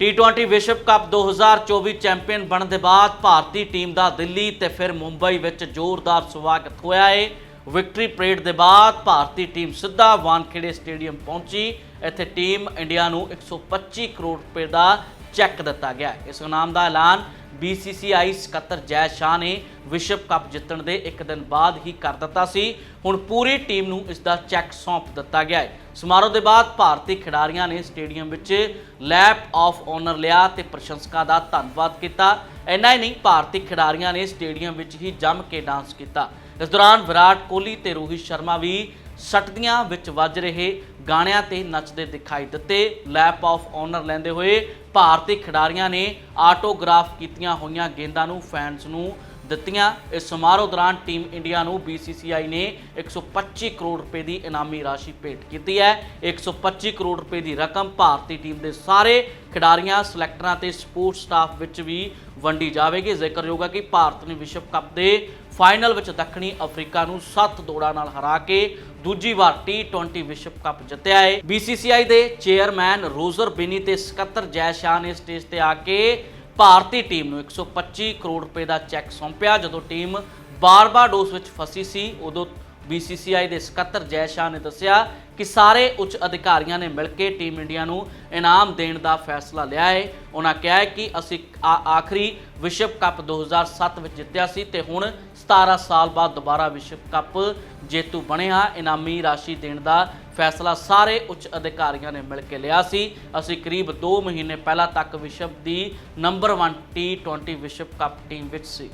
T20 ਵਿਸ਼ਵ cup 2024 champion ਬਣਨ ਦੇ ਬਾਅਦ ਭਾਰਤੀ ਟੀਮ ਦਾ ਦਿੱਲੀ ਤੇ ਫਿਰ ਮੁੰਬਈ ਵਿੱਚ ਜ਼ੋਰਦਾਰ ਸਵਾਗਤ ਹੋਇਆ ਏ। ਵਿਕਟਰੀ ਪਰੇਡ ਦੇ ਬਾਅਦ ਭਾਰਤੀ ਟੀਮ ਸਿੱਧਾ ਵਾਨਖੇੜੇ ਸਟੇਡੀਅਮ ਪਹੁੰਚੀ। ਇੱਥੇ ਟੀਮ ਇੰਡੀਆ ਨੂੰ 125 ਕਰੋੜ ਰੁਪਏ ਦਾ ਚੈੱਕ ਦਿੱਤਾ ਗਿਆ ਇਸ ਇਨਾਮ ਦਾ ਐਲਾਨ BCCI ਸਕੱਤਰ ਜੈ ਸ਼ਾਹ ਨੇ ਵਿਸ਼ਵ ਕੱਪ ਜਿੱਤਣ ਦੇ ਇੱਕ ਦਿਨ ਬਾਅਦ ਹੀ ਕਰ ਦਿੱਤਾ ਸੀ। ਹੁਣ ਪੂਰੀ ਟੀਮ ਨੂੰ ਇਸ ਦਾ ਚੈੱਕ ਸੌਂਪ ਦਿੱਤਾ ਗਿਆ ਹੈ। ਸਮਾਰੋਹ ਦੇ ਬਾਅਦ ਭਾਰਤੀ ਖਿਡਾਰੀਆਂ ਨੇ ਸਟੇਡੀਅਮ ਵਿੱਚ ਲੈਪ ਆਫ ਆਨਰ ਲਿਆ ਤੇ ਪ੍ਰਸ਼ੰਸਕਾਂ ਦਾ ਧੰਨਵਾਦ ਕੀਤਾ। ਇੰਨਾ ਹੀ ਨਹੀਂ, ਭਾਰਤੀ ਖਿਡਾਰੀਆਂ ਨੇ ਸਟੇਡੀਅਮ ਵਿੱਚ ਹੀ ਜੰਮ ਕੇ ਡਾਂਸ ਕੀਤਾ। ਇਸ ਦੌਰਾਨ ਵਿਰਾਟ ਕੋਹਲੀ ਤੇ ਰੋਹਿਤ ਸ਼ਰਮਾ ਵੀ ਸਟਦੀਆਂ ਵਿੱਚ ਵੱਜ ਰਹੇ ਗਾਣਿਆਂ ਤੇ ਨੱਚਦੇ ਦਿਖਾਈ ਦਿੱਤੇ। ਲੈਪ ਆਫ ਆਨਰ ਲੈਂਦੇ ਹੋਏ ਭਾਰਤੀ ਖਿਡਾਰੀਆਂ ਨੇ ਆਟੋਗ੍ਰਾਫ ਕੀਤੀਆਂ ਹੋਈਆਂ ਗੇਂਦਾਂ ਨੂੰ ਫੈਨਸ ਨੂੰ ਦਿੱਤੀਆਂ। ਇਸ ਸਮਾਰੋਹ ਦੌਰਾਨ ਟੀਮ ਇੰਡੀਆ ਨੂੰ BCCI ਨੇ 125 ਕਰੋੜ ਰੁਪਏ ਦੀ ਇਨਾਮੀ ਰਾਸ਼ੀ ਭੇਟ ਕੀਤੀ ਹੈ। 125 ਕਰੋੜ ਰੁਪਏ ਦੀ ਰਕਮ ਭਾਰਤੀ ਟੀਮ ਦੇ ਸਾਰੇ ਖਿਡਾਰੀਆਂ, ਸਿਲੈਕਟਰਾਂ ਤੇ ਸਪੋਰਟਸ ਸਟਾਫ ਵਿੱਚ ਵੀ ਵੰਡੀ ਜਾਵੇਗੀ। ਜ਼ਿਕਰਯੋਗ ਹੈ ਕਿ ਭਾਰਤ ਨੇ ਵਿਸ਼ਵ ਕੱਪ ਦੇ ਫਾਈਨਲ ਵਿੱਚ ਦੱਖਣੀ ਅਫਰੀਕਾ ਨੂੰ 7 ਦੌੜਾਂ ਨਾਲ ਹਰਾ ਕੇ ਦੂਜੀ ਵਾਰ T20 ਵਿਸ਼ਵ ਕੱਪ ਜਿੱਤਿਆ ਹੈ। BCCI ਦੇ ਚੇਅਰਮੈਨ ਰੋਜ਼ਰ ਬਿਨੀ ਤੇ ਸਕੱਤਰ ਜੈ ਸ਼ਾਹ ਨੇ ਸਟੇਜ ਤੇ ਆ ਕੇ ਭਾਰਤੀ ਟੀਮ ਨੂੰ 125 ਕਰੋੜ ਰੁਪਏ ਦਾ ਚੈੱਕ ਸੌਂਪਿਆ, ਜਦੋਂ ਟੀਮ ਬਾਰਬਾਡੋਸ ਵਿੱਚ ਫਸੀ ਸੀ। ਉਦੋਂ BCCI ਦੇ ਸਕੱਤਰ ਜੈ ਸ਼ਾਹ ਨੇ ਦੱਸਿਆ ਕਿ ਸਾਰੇ ਉੱਚ ਅਧਿਕਾਰੀਆਂ ਨੇ ਮਿਲ ਕੇ ਟੀਮ ਇੰਡੀਆ ਨੂੰ ਇਨਾਮ ਦੇਣ ਦਾ ਫੈਸਲਾ ਲਿਆ ਹੈ। ਉਹਨਾਂ ਕਿਹਾ ਕਿ ਅਸੀਂ ਆ- ਆਖਰੀ ਵਿਸ਼ਵ ਕੱਪ 2007 ਵਿੱਚ ਜਿੱਤਿਆ ਸੀ ਤੇ ਹੁਣ 17 ਸਾਲ ਬਾਅਦ ਦੁਬਾਰਾ ਵਿਸ਼ਵ ਕੱਪ ਜੇਤੂ ਬਣਿਆ ਇਨਾਮੀ ਰਾਸ਼ੀ ਦੇਣ ਦਾ ਫੈਸਲਾ ਸਾਰੇ ਉੱਚ ਅਧਿਕਾਰੀਆਂ ਨੇ ਮਿਲ ਕੇ ਲਿਆ ਸੀ। ਅਸੀਂ ਕਰੀਬ 2 ਮਹੀਨੇ ਪਹਿਲਾਂ ਤੱਕ ਵਿਸ਼ਵ ਦੀ ਨੰਬਰ 1 T20 ਵਿਸ਼ਵ ਕੱਪ ਟੀਮ ਵਿੱਚ ਸੀ।